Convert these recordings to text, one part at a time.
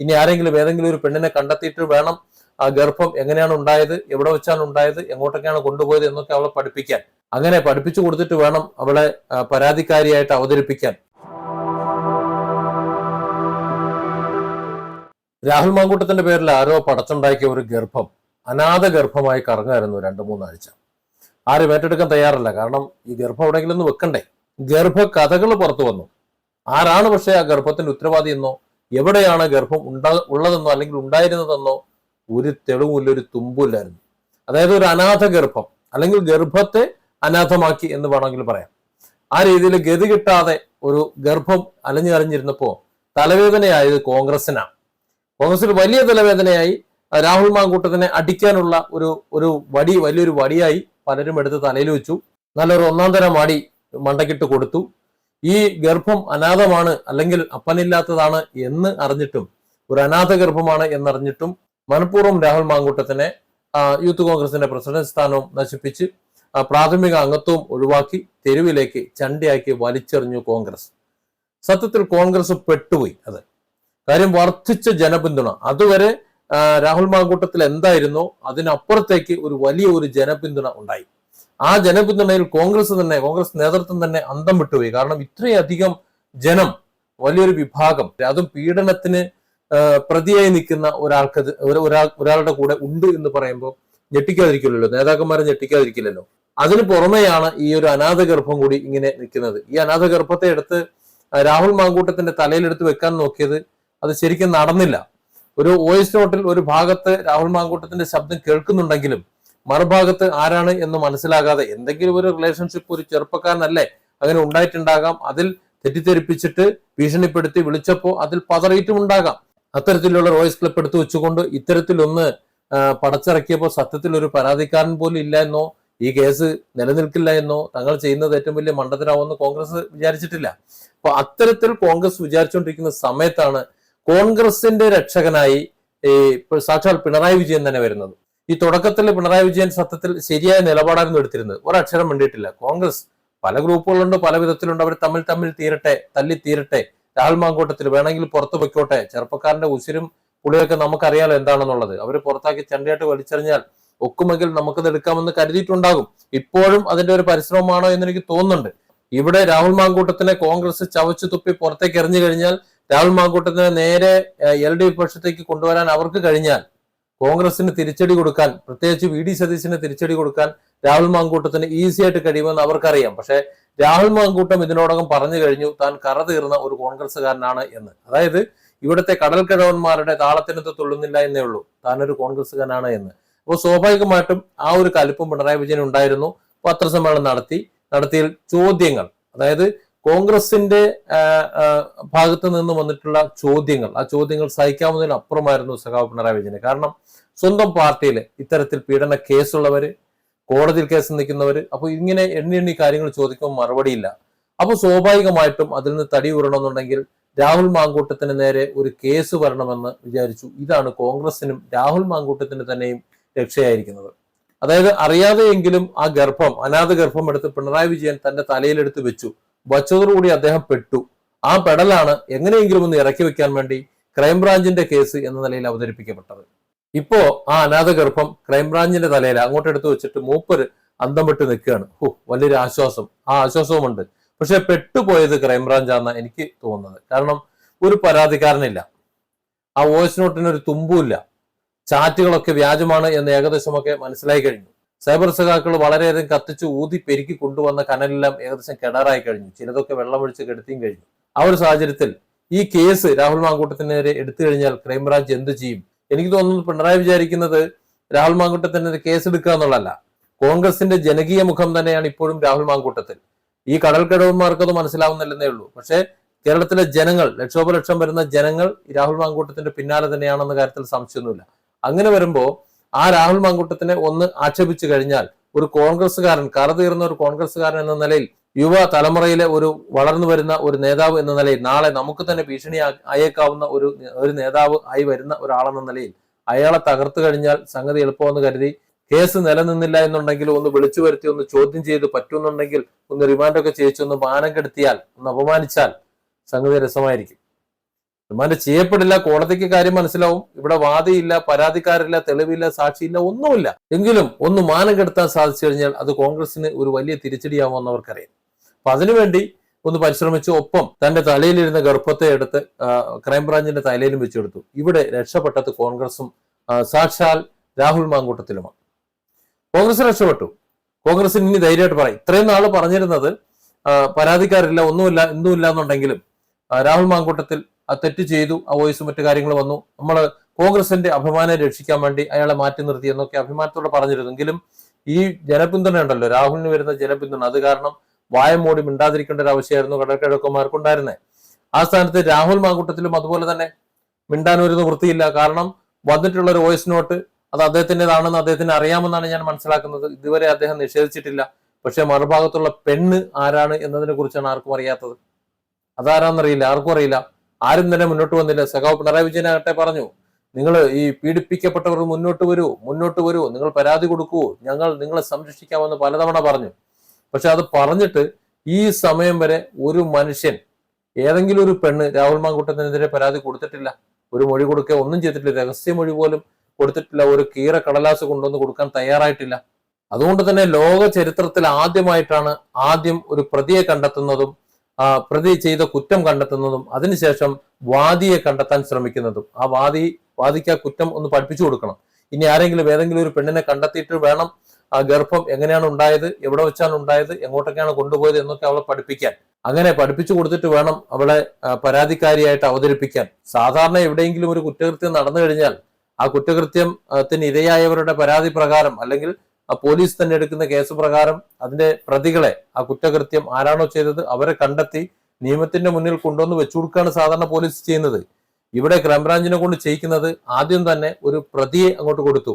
ഇനി ആരെങ്കിലും ഏതെങ്കിലും ഒരു പെണ്ണിനെ കണ്ടെത്തിയിട്ട് വേണം ആ ഗർഭം എങ്ങനെയാണ് ഉണ്ടായത് എവിടെ വെച്ചാണ് ഉണ്ടായത് എങ്ങോട്ടൊക്കെയാണ് കൊണ്ടുപോയത് എന്നൊക്കെ അവളെ പഠിപ്പിക്കാൻ. അങ്ങനെ പഠിപ്പിച്ചു കൊടുത്തിട്ട് വേണം അവളെ പരാതിക്കാരിയായിട്ട് അവതരിപ്പിക്കാൻ. രാഹുൽ മാങ്കൂട്ടത്തിന്റെ പേരിൽ ആരോ പടച്ചുണ്ടാക്കിയ ഒരു ഗർഭം അനാഥ ഗർഭമായി കറങ്ങായിരുന്നു രണ്ടു മൂന്നാഴ്ച ആരും ഏറ്റെടുക്കാൻ തയ്യാറല്ല കാരണം ഈ ഗർഭം എവിടെയെങ്കിലും ഒന്ന് വെക്കണ്ടേ? ഗർഭ കഥകൾ പുറത്തു വന്നു. ആരാണ് പക്ഷേ ആ ഗർഭത്തിന്റെ ഉത്തരവാദി എന്നോ എവിടെയാണ് ഗർഭം ഉണ്ടാ ഉള്ളതെന്നോ അല്ലെങ്കിൽ ഉണ്ടായിരുന്നതെന്നോ ഒരു തെളിവില്ല ഒരു തുമ്പില്ലായിരുന്നു അതായത് ഒരു അനാഥ ഗർഭം അല്ലെങ്കിൽ ഗർഭത്തെ അനാഥമാക്കി എന്ന് വേണമെങ്കിൽ പറയാം. ആ രീതിയിൽ ഗതി കിട്ടാതെ ഒരു ഗർഭം അലഞ്ഞു അലഞ്ഞിരുന്നപ്പോ തലവേദനയായത് കോൺഗ്രസിനാണ് കോൺഗ്രസിൽ വലിയ തലവേദനയായി. രാഹുൽ മാങ്കൂട്ടത്തിനെ അടിക്കാനുള്ള ഒരു ഒരു വടി വലിയൊരു വടിയായി പലരും എടുത്ത് തലയിൽ വെച്ചു. നല്ലൊരു ഒന്നാം തരം വടി മണ്ടക്കിട്ട് കൊടുത്തു. ഈ ഗർഭം അനാഥമാണ് അല്ലെങ്കിൽ അപ്പനില്ലാത്തതാണ് എന്ന് അറിഞ്ഞിട്ടും ഒരു അനാഥ ഗർഭമാണ് എന്നറിഞ്ഞിട്ടും മനഃപൂർവം രാഹുൽ മാങ്കൂട്ടത്തിനെ യൂത്ത് കോൺഗ്രസിന്റെ പ്രസിഡന്റ് സ്ഥാനവും നശിപ്പിച്ച് പ്രാഥമിക അംഗത്വവും ഒഴിവാക്കി തെരുവിലേക്ക് ചണ്ടിയാക്കി വലിച്ചെറിഞ്ഞു കോൺഗ്രസ്. സത്യത്തിൽ കോൺഗ്രസ് പെട്ടുപോയി അത്. കാര്യം വർദ്ധിച്ച ജനപിന്തുണ. അതുവരെ രാഹുൽ മാങ്കൂട്ടത്തിൽ എന്തായിരുന്നോ അതിനപ്പുറത്തേക്ക് ഒരു വലിയ ഒരു ജനപിന്തുണ ഉണ്ടായി. ആ ജനപിന്തുണയിൽ കോൺഗ്രസ് തന്നെ കോൺഗ്രസ് നേതൃത്വം തന്നെ അന്തം വിട്ടുപോയി. കാരണം ഇത്രയധികം ജനം വലിയൊരു വിഭാഗം അതും പീഡനത്തിന് പ്രതിയായി നിൽക്കുന്ന ഒരാൾക്ക് ഒരാൾ ഒരാളുടെ കൂടെ ഉണ്ട് എന്ന് പറയുമ്പോൾ ഞെട്ടിക്കാതിരിക്കില്ലല്ലോ. നേതാക്കന്മാരെ ഞെട്ടിക്കാതിരിക്കില്ലല്ലോ. അതിന് പുറമെയാണ് ഈ ഒരു അനാഥഗർഭം കൂടി ഇങ്ങനെ നിൽക്കുന്നത്. ഈ അനാഥഗർഭത്തെ എടുത്ത് രാഹുൽ മാങ്കൂട്ടത്തിന്റെ തലയിലെടുത്ത് വെക്കാൻ നോക്കിയത് അത് ശരിക്കും നടന്നില്ല. ഒരു വോയിസ് നോട്ടിൽ ഒരു ഭാഗത്ത് രാഹുൽ മാങ്കൂട്ടത്തിന്റെ ശബ്ദം കേൾക്കുന്നുണ്ടെങ്കിലും മറുഭാഗത്ത് ആരാണ് എന്ന് മനസ്സിലാകാതെ എന്തെങ്കിലും ഒരു റിലേഷൻഷിപ്പ് ഒരു ചെറുപ്പക്കാരനല്ലേ അങ്ങനെ ഉണ്ടായിട്ടുണ്ടാകാം. അതിൽ തെറ്റിദ്ധരിപ്പിച്ചിട്ട് ഭീഷണിപ്പെടുത്തി വിളിച്ചപ്പോൾ അതിൽ പതറിയിട്ടും ഉണ്ടാകാം. അത്തരത്തിലുള്ള വോയിസ് ക്ലിപ്പ് എടുത്തു വെച്ചുകൊണ്ട് ഇത്തരത്തിലൊന്ന് പടച്ചിറക്കിയപ്പോൾ സത്യത്തിൽ ഒരു പരാതിക്കാരൻ പോലും ഇല്ല എന്നോ ഈ കേസ് നിലനിൽക്കില്ല എന്നോ തങ്ങൾ ചെയ്യുന്നത് ഏറ്റവും വലിയ മണ്ടത്തരാവുമെന്ന് കോൺഗ്രസ് വിചാരിച്ചിട്ടില്ല. അപ്പൊ അത്തരത്തിൽ കോൺഗ്രസ് വിചാരിച്ചുകൊണ്ടിരിക്കുന്ന സമയത്താണ് കോൺഗ്രസിന്റെ രക്ഷകനായി ഈ സാക്ഷാൽ പിണറായി വിജയൻ തന്നെ വരുന്നത്. ഈ തുടക്കത്തിൽ പിണറായി വിജയൻ സത്യത്തിൽ ശരിയായ നിലപാടായിരുന്നു എടുത്തിരുന്നത്. ഒരക്ഷരം വേണ്ടിയിട്ടില്ല കോൺഗ്രസ് പല ഗ്രൂപ്പുകളുണ്ട് പല വിധത്തിലുണ്ട്. അവർ തമ്മിൽ തമ്മിൽ തീരട്ടെ തല്ലി തീരട്ടെ. രാഹുൽ മാങ്കോട്ടത്തിൽ വേണമെങ്കിൽ പുറത്ത് പൊയ്ക്കോട്ടെ. ചെറുപ്പക്കാരന്റെ ഉസിരും പുളിയൊക്കെ നമുക്കറിയാലോ എന്താണെന്നുള്ളത്. അവർ പുറത്താക്കി ചണ്ടയായിട്ട് വലിച്ചെറിഞ്ഞാൽ ഒക്കുമെങ്കിൽ നമുക്കത് എടുക്കാമെന്ന് കരുതിയിട്ടുണ്ടാകും. ഇപ്പോഴും അതിന്റെ ഒരു പരിശ്രമമാണോ എന്ന് എനിക്ക് തോന്നുന്നുണ്ട്. ഇവിടെ രാഹുൽ മാങ്കൂട്ടത്തിനെ കോൺഗ്രസ് ചവച്ചു തുപ്പി പുറത്തേക്ക് എറിഞ്ഞു കഴിഞ്ഞാൽ രാഹുൽ മാങ്കൂട്ടത്തിനെ നേരെ എൽ ഡി പക്ഷത്തേക്ക് കൊണ്ടുവരാൻ അവർക്ക് കഴിഞ്ഞാൽ കോൺഗ്രസിന് തിരിച്ചടി കൊടുക്കാൻ പ്രത്യേകിച്ച് വി ഡി സതീശന് തിരിച്ചടി കൊടുക്കാൻ രാഹുൽ മാങ്കൂട്ടത്തിന് ഈസി ആയിട്ട് കഴിയുമെന്ന് അവർക്കറിയാം. പക്ഷെ രാഹുൽ മാങ്കൂട്ടം ഇതിനോടകം പറഞ്ഞു കഴിഞ്ഞു താൻ കറ തീർന്ന ഒരു കോൺഗ്രസ്സുകാരനാണ് എന്ന്. അതായത് ഇവിടുത്തെ കടൽ കിഴവന്മാരുടെ താളത്തിനത്ത് തൊള്ളുന്നില്ല എന്നേ ഉള്ളൂ. താനൊരു കോൺഗ്രസ്സുകാരനാണ് എന്ന്. അപ്പോൾ സ്വാഭാവികമായിട്ടും ആ ഒരു കലിപ്പും പിണറായി വിജയൻ ഉണ്ടായിരുന്നു. പത്രസമ്മേളനം നടത്തി. നടത്തിയ ചോദ്യങ്ങൾ അതായത് കോൺഗ്രസിന്റെ ഭാഗത്ത് നിന്ന് വന്നിട്ടുള്ള ചോദ്യങ്ങൾ ആ ചോദ്യങ്ങൾ സഹിക്കാവുന്നതിന് അപ്പുറമായിരുന്നു സഖാവ് പിണറായി വിജയന് കാരണം സ്വന്തം പാർട്ടിയിൽ ഇത്തരത്തിൽ പീഡന കേസുള്ളവര് കോടതിയിൽ കേസ് നിൽക്കുന്നവര് അപ്പൊ ഇങ്ങനെ എണ്ണി എണ്ണി കാര്യങ്ങൾ ചോദിക്കുമ്പോൾ മറുപടിയില്ല. അപ്പൊ സ്വാഭാവികമായിട്ടും അതിൽ നിന്ന് തടി ഉറണമെന്നുണ്ടെങ്കിൽ രാഹുൽ മാങ്കൂട്ടത്തിന് നേരെ ഒരു കേസ് വരണമെന്ന് വിചാരിച്ചു. ഇതാണ് കോൺഗ്രസിനും രാഹുൽ മാങ്കൂട്ടത്തിന് തന്നെയും രക്ഷയായിരിക്കുന്നത്. അതായത് അറിയാതെയെങ്കിലും ആ ഗർഭം അനാഥ ഗർഭം എടുത്ത് പിണറായി വിജയൻ തന്റെ തലയിലെടുത്ത് വെച്ചു. വച്ചതോടുകൂടി അദ്ദേഹം പെട്ടു. ആ പെടലാണ് എങ്ങനെയെങ്കിലും ഒന്ന് ഇറക്കി വെക്കാൻ വേണ്ടി ക്രൈംബ്രാഞ്ചിന്റെ കേസ് എന്ന നിലയിൽ അവതരിപ്പിക്കപ്പെട്ടത്. ഇപ്പോ ആ അനാഥഗർഭം ക്രൈംബ്രാഞ്ചിന്റെ തലയിൽ അങ്ങോട്ട് എടുത്തു വെച്ചിട്ട് മൂപ്പര് അന്തം വിട്ട് നിൽക്കുകയാണ്. ഹോ വലിയൊരു ആശ്വാസം. ആ ആശ്വാസവുമുണ്ട്. പക്ഷെ പെട്ടുപോയത് ക്രൈംബ്രാഞ്ചാന്ന എനിക്ക് തോന്നുന്നത്. കാരണം ഒരു പരാതിക്കാരനില്ല. ആ വോയിസ് നോട്ടിന് ഒരു തുമ്പുമില്ല ചാറ്റുകളൊക്കെ വ്യാജമാണ് എന്ന് ഏകദേശമൊക്കെ മനസ്സിലായി കഴിഞ്ഞു. സൈബർ സഖാക്കൾ വളരെയധികം കത്തിച്ച് ഊതി പെരുക്കി കൊണ്ടുവന്ന കനലെല്ലാം ഏകദേശം കെടാറായി കഴിഞ്ഞു. ചിലതൊക്കെ വെള്ളമൊഴിച്ച് കെടുത്തിയും കഴിഞ്ഞു. ആ ഒരു സാഹചര്യത്തിൽ ഈ കേസ് രാഹുൽ മാങ്കൂട്ടത്തിനെതിരെ എടുത്തു കഴിഞ്ഞാൽ ക്രൈംബ്രാഞ്ച് എന്ത് ചെയ്യും? എനിക്ക് തോന്നുന്നു പിണറായി വിചാരിക്കുന്നത് രാഹുൽ മാങ്കൂട്ടത്തിനെതിരെ കേസ് എടുക്കുക എന്നുള്ളതല്ല. കോൺഗ്രസിന്റെ ജനകീയ മുഖം തന്നെയാണ് ഇപ്പോഴും രാഹുൽ മാങ്കൂട്ടത്തിൽ. ഈ കടൽ കടവന്മാർക്ക് അത് മനസ്സിലാവുന്നില്ലെന്നേ ഉള്ളൂ. പക്ഷേ കേരളത്തിലെ ജനങ്ങൾ ലക്ഷോപലക്ഷം വരുന്ന ജനങ്ങൾ രാഹുൽ മാങ്കൂട്ടത്തിന്റെ പിന്നാലെ തന്നെയാണെന്ന കാര്യത്തിൽ സംശയമൊന്നുമില്ല. അങ്ങനെ വരുമ്പോ ആ രാഹുൽ മാങ്കൂട്ടത്തിനെ ഒന്ന് ആക്ഷേപിച്ചു കഴിഞ്ഞാൽ ഒരു കോൺഗ്രസ്സുകാരൻ കറതീർന്ന ഒരു കോൺഗ്രസ്സുകാരൻ എന്ന നിലയിൽ യുവ തലമുറയിലെ ഒരു വളർന്നു വരുന്ന ഒരു നേതാവ് എന്ന നിലയിൽ നാളെ നമുക്ക് തന്നെ ഭീഷണി അയേക്കാവുന്ന ഒരു ഒരു നേതാവ് ആയി വരുന്ന ഒരാളെന്ന നിലയിൽ അയാളെ തകർത്തു കഴിഞ്ഞാൽ സംഗതി എളുപ്പമെന്ന് കരുതി കേസ് നിലനിന്നില്ല എന്നുണ്ടെങ്കിൽ ഒന്ന് വിളിച്ചു വരുത്തി ഒന്ന് ചോദ്യം ചെയ്ത് പറ്റുന്നുണ്ടെങ്കിൽ ഒന്ന് റിമാൻഡൊക്കെ ചെയ്യിച്ചൊന്ന് മാനം കെടുത്തിയാൽ ഒന്ന് അപമാനിച്ചാൽ സംഗതി രസമായിരിക്കും. റിമാൻഡ് ചെയ്യപ്പെടില്ല കോടതിക്ക് കാര്യം മനസ്സിലാവും. ഇവിടെ വാദിയില്ല പരാതിക്കാരില്ല തെളിവില്ല സാക്ഷിയില്ല ഒന്നുമില്ല. എങ്കിലും ഒന്ന് മാനം കെടുത്താൻ സാധിച്ചു കഴിഞ്ഞാൽ അത് കോൺഗ്രസിന് ഒരു വലിയ തിരിച്ചടിയാവുമെന്ന് അവർക്കറിയാം. അപ്പൊ അതിനുവേണ്ടി ഒന്ന് പരിശ്രമിച്ചു ഒപ്പം തന്റെ തലയിലിരുന്ന ഗർഭത്തെ എടുത്ത് ക്രൈംബ്രാഞ്ചിന്റെ തലയിലും വെച്ചെടുത്തു. ഇവിടെ രക്ഷപ്പെട്ടത് കോൺഗ്രസും സാക്ഷാൽ രാഹുൽ മാങ്കൂട്ടത്തിലുമാണ്. കോൺഗ്രസ് രക്ഷപ്പെട്ടു. കോൺഗ്രസിന് ഇനി ധൈര്യമായിട്ട് പറയും. ഇത്രയും നാൾ പറഞ്ഞിരുന്നത് പരാതിക്കാരില്ല ഒന്നുമില്ല എന്തുമില്ല എന്നുണ്ടെങ്കിലും രാഹുൽ മാങ്കൂട്ടത്തിൽ ആ തെറ്റ് ചെയ്തു ആ വോയിസ് മറ്റു കാര്യങ്ങൾ വന്നു. നമ്മൾ കോൺഗ്രസിന്റെ അഭിമാനം രക്ഷിക്കാൻ വേണ്ടി അയാളെ മാറ്റി നിർത്തി എന്നൊക്കെ അഭിമാനത്തോടെ പറഞ്ഞിരുന്നെങ്കിലും ഈ ജനപിന്തുണ ഉണ്ടല്ലോ രാഹുലിന് വരുന്ന ജനപിന്തുണ അത് കാരണം വായം മൂടി മിണ്ടാതിരിക്കേണ്ട ഒരു ആവശ്യമായിരുന്നു കടൽക്കിഴക്കന്മാർക്കുണ്ടായിരുന്നത് ആ സ്ഥാനത്ത് രാഹുൽ മാങ്കൂട്ടത്തിലും അതുപോലെ തന്നെ മിണ്ടാൻ ഒരു വൃത്തിയില്ല കാരണം വന്നിട്ടുള്ള ഒരു വോയിസ് നോട്ട് അത് അദ്ദേഹത്തിന്റെതാണെന്ന് അദ്ദേഹത്തിന് അറിയാമെന്നാണ് ഞാൻ മനസ്സിലാക്കുന്നത്. ഇതുവരെ അദ്ദേഹം നിഷേധിച്ചിട്ടില്ല. പക്ഷെ മറുഭാഗത്തുള്ള പെണ്ണ് ആരാണ് എന്നതിനെ കുറിച്ചാണ് ആർക്കും അറിയാത്തത്. അതാരാന്നറിയില്ല ആർക്കും അറിയില്ല. ആരും തന്നെ മുന്നോട്ട് വന്നില്ല. സഖാവ് പിണറായി വിജയനാകട്ടെ പറഞ്ഞു. നിങ്ങൾ ഈ പീഡിപ്പിക്കപ്പെട്ടവർ മുന്നോട്ട് വരൂ മുന്നോട്ട് വരൂ. നിങ്ങൾ പരാതി കൊടുക്കൂ. ഞങ്ങൾ നിങ്ങളെ സംരക്ഷിക്കാമെന്ന് പലതവണ പറഞ്ഞു. പക്ഷെ അത് പറഞ്ഞിട്ട് ഈ സമയം വരെ ഒരു മനുഷ്യൻ ഏതെങ്കിലും ഒരു പെണ്ണ് രാഹുൽ മാങ്കൂട്ടത്തിനെതിരെ പരാതി കൊടുത്തിട്ടില്ല. ഒരു മൊഴി കൊടുക്കുക ഒന്നും ചെയ്തിട്ടില്ല. രഹസ്യ മൊഴി പോലും കൊടുത്തിട്ടില്ല. ഒരു കീറ കടലാസ് കൊണ്ടുവന്ന് കൊടുക്കാൻ തയ്യാറായിട്ടില്ല. അതുകൊണ്ട് തന്നെ ലോക ചരിത്രത്തിൽ ആദ്യമായിട്ടാണ് ആദ്യം ഒരു പ്രതിയെ കണ്ടെത്തുന്നതും പ്രതി ചെയ്ത കുറ്റം കണ്ടെത്തുന്നതും അതിനുശേഷം വാദിയെ കണ്ടെത്താൻ ശ്രമിക്കുന്നതും. ആ വാദി വാദിക്ക് ആ കുറ്റം ഒന്ന് പഠിപ്പിച്ചു കൊടുക്കണം. ഇനി ആരെങ്കിലും ഏതെങ്കിലും ഒരു പെണ്ണിനെ കണ്ടെത്തിയിട്ട് വേണം ആ ഗർഭം എങ്ങനെയാണ് ഉണ്ടായത് എവിടെ വെച്ചാണ് ഉണ്ടായത് എങ്ങോട്ടൊക്കെയാണ് കൊണ്ടുപോയത് എന്നൊക്കെ അവളെ പഠിപ്പിക്കാൻ. അങ്ങനെ പഠിപ്പിച്ചു കൊടുത്തിട്ട് വേണം അവളെ പരാതിക്കാരിയായിട്ട് അവതരിപ്പിക്കാൻ. സാധാരണ എവിടെയെങ്കിലും ഒരു കുറ്റകൃത്യം നടന്നു കഴിഞ്ഞാൽ ആ കുറ്റകൃത്യത്തിന് ഇരയായവരുടെ പരാതി പ്രകാരം അല്ലെങ്കിൽ പോലീസ് തന്നെ എടുക്കുന്ന കേസ് പ്രകാരം അതിന്റെ പ്രതികളെ ആ കുറ്റകൃത്യം ആരാണോ ചെയ്തത് അവരെ കണ്ടെത്തി നിയമത്തിന്റെ മുന്നിൽ കൊണ്ടുവന്ന് വെച്ചു കൊടുക്കുകയാണ് സാധാരണ പോലീസ് ചെയ്യുന്നത്. ഇവിടെ ക്രൈംബ്രാഞ്ചിനെ കൊണ്ട് ചെയ്യിക്കുന്നത് ആദ്യം തന്നെ ഒരു പ്രതിയെ അങ്ങോട്ട് കൊടുത്തു.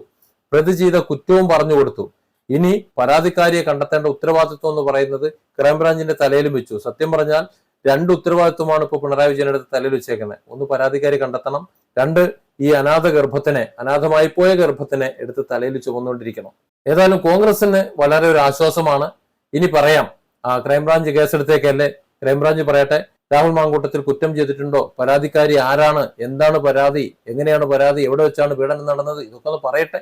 പ്രതി ചെയ്ത കുറ്റവും പറഞ്ഞു കൊടുത്തു. ഇനി പരാതിക്കാരിയെ കണ്ടെത്തേണ്ട ഉത്തരവാദിത്വം എന്ന് പറയുന്നത് ക്രൈംബ്രാഞ്ചിന്റെ തലയിലും വെച്ചു. സത്യം പറഞ്ഞാൽ രണ്ട് ഉത്തരവാദിത്വമാണ് ഇപ്പോൾ പിണറായി വിജയന്റെ തലയിൽ വെച്ചേക്കുന്നത്. ഒന്ന് പരാതിക്കാരി കണ്ടെത്തണം. രണ്ട് ഈ അനാഥ ഗർഭത്തിനെ അനാഥമായി പോയ ഗർഭത്തിനെ എടുത്ത് തലയിൽ ചുമന്നുകൊണ്ടിരിക്കണം ഏതായാലും കോൺഗ്രസിന് വളരെ ഒരു ആശ്വാസമാണ്. ഇനി പറയാം. ആ ക്രൈംബ്രാഞ്ച് കേസെടുത്തേക്കല്ലേ? ക്രൈംബ്രാഞ്ച് പറയട്ടെ. രാഹുൽ മാങ്കൂട്ടത്തിൽ കുറ്റം ചെയ്തിട്ടുണ്ടോ? പരാതിക്കാരി ആരാണ്? എന്താണ് പരാതി? എങ്ങനെയാണ് പരാതി? എവിടെ വെച്ചാണ് പീഡനം നടന്നത്? ഇതൊക്കെ ഒന്ന് പറയട്ടെ.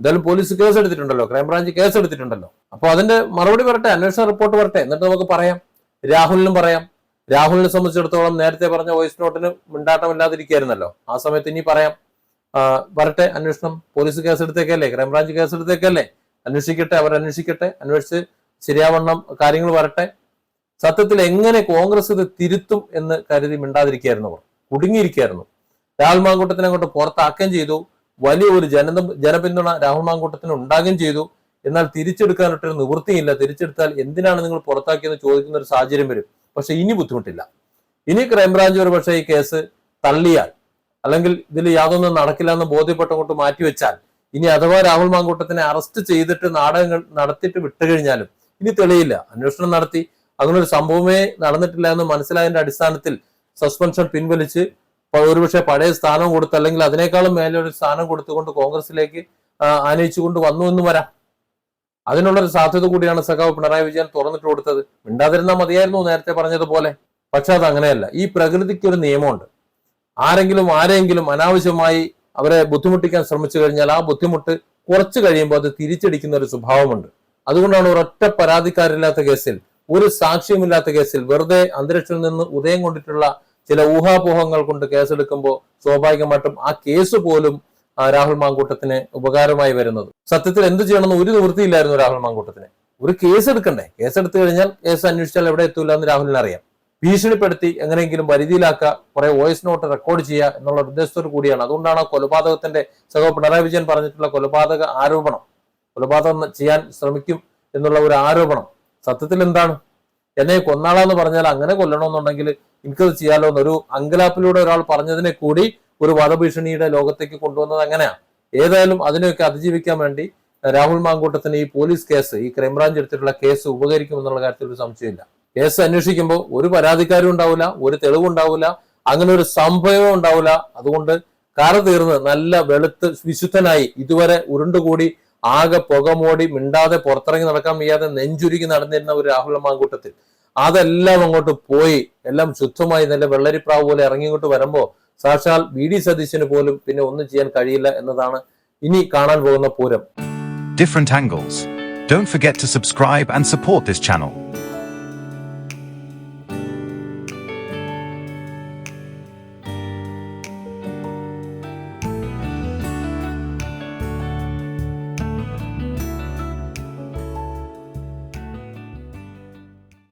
എന്തായാലും പോലീസ് കേസ് എടുത്തിട്ടുണ്ടല്ലോ ക്രൈംബ്രാഞ്ച് കേസ് എടുത്തിട്ടുണ്ടല്ലോ അപ്പൊ അതിന്റെ മറുപടി വരട്ടെ. അന്വേഷണ റിപ്പോർട്ട് വരട്ടെ. എന്നിട്ട് നമുക്ക് പറയാം. രാഹുലിനും പറയാം. രാഹുലിനെ സംബന്ധിച്ചിടത്തോളം നേരത്തെ പറഞ്ഞ വോയിസ് നോട്ടിന് മിണ്ടാട്ടമില്ലാതിരിക്കായിരുന്നല്ലോ ആ സമയത്ത് ഇനി പറയാം. വരട്ടെ അന്വേഷണം. പോലീസ് കേസ് എടുത്തേക്കല്ലേ ക്രൈംബ്രാഞ്ച് കേസ് എടുത്തേക്കല്ലേ അന്വേഷിക്കട്ടെ അവർ അന്വേഷിക്കട്ടെ അന്വേഷിച്ച് ശരിയാവണ്ണം കാര്യങ്ങൾ വരട്ടെ. സത്യത്തിൽ എങ്ങനെ കോൺഗ്രസ് ഇത് തിരുത്തും എന്ന് കരുതി മിണ്ടാതിരിക്കായിരുന്നു അവർ. കുടുങ്ങിയിരിക്കായിരുന്നു രാഹുൽ മാങ്കൂട്ടത്തിനെ അങ്ങോട്ട് പുറത്താക്കുകയും ചെയ്തു. വലിയ ഒരു ജന ജനപിന്തുണ രാഹുൽ മാങ്കൂട്ടത്തിന് ഉണ്ടാകുകയും ചെയ്തു. എന്നാൽ തിരിച്ചെടുക്കാനൊട്ടൊരു നിവൃത്തിയില്ല. തിരിച്ചെടുത്താൽ എന്തിനാണ് നിങ്ങൾ പുറത്താക്കിയെന്ന് ചോദിക്കുന്ന ഒരു സാഹചര്യം വരും. പക്ഷെ ഇനി ബുദ്ധിമുട്ടില്ല. ഇനി ക്രൈംബ്രാഞ്ച് ഒരു പക്ഷേ ഈ കേസ് തള്ളിയാൽ അല്ലെങ്കിൽ ഇതിൽ യാതൊന്നും നടക്കില്ല എന്ന് ബോധ്യപ്പെട്ടങ്ങോട്ട് മാറ്റിവെച്ചാൽ ഇനി അഥവാ രാഹുൽ മാങ്കൂട്ടത്തിനെ അറസ്റ്റ് ചെയ്തിട്ട് നാടകങ്ങൾ നടത്തിയിട്ട് വിട്ടുകഴിഞ്ഞാലും ഇനി തെളിയില്ല. അന്വേഷണം നടത്തി. അങ്ങനെ ഒരു സംഭവമേ നടന്നിട്ടില്ല എന്ന് മനസ്സിലായതിന്റെ അടിസ്ഥാനത്തിൽ സസ്പെൻഷൻ പിൻവലിച്ച് ഒരുപക്ഷെ പഴയ സ്ഥാനം കൊടുത്ത് അല്ലെങ്കിൽ അതിനേക്കാളും മേലെ ഒരു സ്ഥാനം കൊടുത്തുകൊണ്ട് കോൺഗ്രസിലേക്ക് ആനയിച്ചുകൊണ്ട് വന്നു എന്ന് വരാം. അതിനുള്ളൊരു സാധ്യത കൂടിയാണ് സഖാവ് പിണറായി വിജയൻ തുറന്നിട്ട് കൊടുത്തത്. മിണ്ടാതിരുന്നാൽ മതിയായിരുന്നു നേരത്തെ പറഞ്ഞതുപോലെ. പക്ഷെ അത് അങ്ങനെയല്ല. ഈ പ്രകൃതിക്ക് ഒരു നിയമമുണ്ട്. ആരെങ്കിലും ആരെങ്കിലും അനാവശ്യമായി അവരെ ബുദ്ധിമുട്ടിക്കാൻ ശ്രമിച്ചു കഴിഞ്ഞാൽ ആ ബുദ്ധിമുട്ട് കുറച്ച് കഴിയുമ്പോൾ അത് തിരിച്ചടിക്കുന്ന ഒരു സ്വഭാവമുണ്ട്. അതുകൊണ്ടാണ് ഒരൊറ്റ പരാതിക്കാരില്ലാത്ത കേസിൽ ഒരു സാക്ഷ്യമില്ലാത്ത കേസിൽ വെറുതെ അന്തരീക്ഷത്തിൽ നിന്ന് ഉദയം കൊണ്ടിട്ടുള്ള ചില ഊഹാപോഹങ്ങൾ കൊണ്ട് കേസെടുക്കുമ്പോൾ സ്വാഭാവികമായിട്ടും ആ കേസ് പോലും രാഹുൽ മാങ്കൂട്ടത്തിന് ഉപകാരമായി വരുന്നത്. സത്യത്തിൽ എന്ത് ചെയ്യണമെന്ന് ഒരു നിവൃത്തിയില്ലായിരുന്നു രാഹുൽ മാങ്കൂട്ടത്തിന്. ഒരു കേസ് എടുക്കണ്ടേ? കേസ് എടുത്തു കഴിഞ്ഞാൽ കേസ് അന്വേഷിച്ചാൽ എവിടെ എത്തൂല എന്ന് രാഹുലിന് അറിയാം. ഭീഷണിപ്പെടുത്തി എങ്ങനെയെങ്കിലും വരുതിയിലാക്കുക കുറെ വോയിസ് നോട്ട് റെക്കോർഡ് ചെയ്യുക എന്നുള്ള ഉദ്ദേശത്തോടു കൂടിയാണ്. അതുകൊണ്ടാണ് കൊലപാതകത്തിന്റെ സഹോ പിണറായി വിജയൻ പറഞ്ഞിട്ടുള്ള കൊലപാതക ആരോപണം. കൊലപാതകം ചെയ്യാൻ ശ്രമിക്കും എന്നുള്ള ഒരു ആരോപണം. സത്യത്തിൽ എന്താണ്? എന്നെ കൊന്നാളാന്ന് പറഞ്ഞാൽ അങ്ങനെ കൊല്ലണമെന്നുണ്ടെങ്കിൽ എനിക്കത് ചെയ്യാലോ എന്നൊരു അങ്കലാപ്പിലൂടെ ഒരാൾ പറഞ്ഞതിനെ കൂടി ഒരു വധഭീഷണിയുടെ ലോകത്തേക്ക് കൊണ്ടുവന്നത് അങ്ങനെയാണ് ഏതായാലും അതിനെയൊക്കെ അതിജീവിക്കാൻ വേണ്ടി രാഹുൽ മാങ്കൂട്ടത്തിന് ഈ പോലീസ് കേസ് ഈ ക്രൈംബ്രാഞ്ച് എടുത്തിട്ടുള്ള കേസ് ഉപകരിക്കുമെന്നുള്ള കാര്യത്തിൽ ഒരു സംശയമില്ല. കേസ് അന്വേഷിക്കുമ്പോൾ ഒരു പരാതിക്കാരും ഉണ്ടാവില്ല ഒരു തെളിവുണ്ടാവില്ല അങ്ങനെ ഒരു സംഭവം ഉണ്ടാവില്ല. അതുകൊണ്ട് കറ തീർന്ന് നല്ല വെളുത്ത് വിശുദ്ധനായി ഇതുവരെ ഉരുണ്ടുകൂടി ആകെ പുകമോടി മിണ്ടാതെ പുറത്തിറങ്ങി നടക്കാൻ വയ്യാതെ നെഞ്ചുരുക്കി നടന്നിരുന്ന ഒരു രാഹുൽ മാങ്കൂട്ടത്തിൽ അതെല്ലാം അങ്ങോട്ട് പോയി എല്ലാം ശുദ്ധമായി നല്ല വെള്ളരിപ്രാവ് പോലെ ഇറങ്ങി ഇങ്ങോട്ട് വരുമ്പോ സാക്ഷാൽ വി ഡി സതീശന് പോലും പിന്നെ ഒന്നും ചെയ്യാൻ കഴിയില്ല എന്നതാണ് ഇനി കാണാൻ പോകുന്ന Pooram different angles. Don't forget to subscribe and support this channel.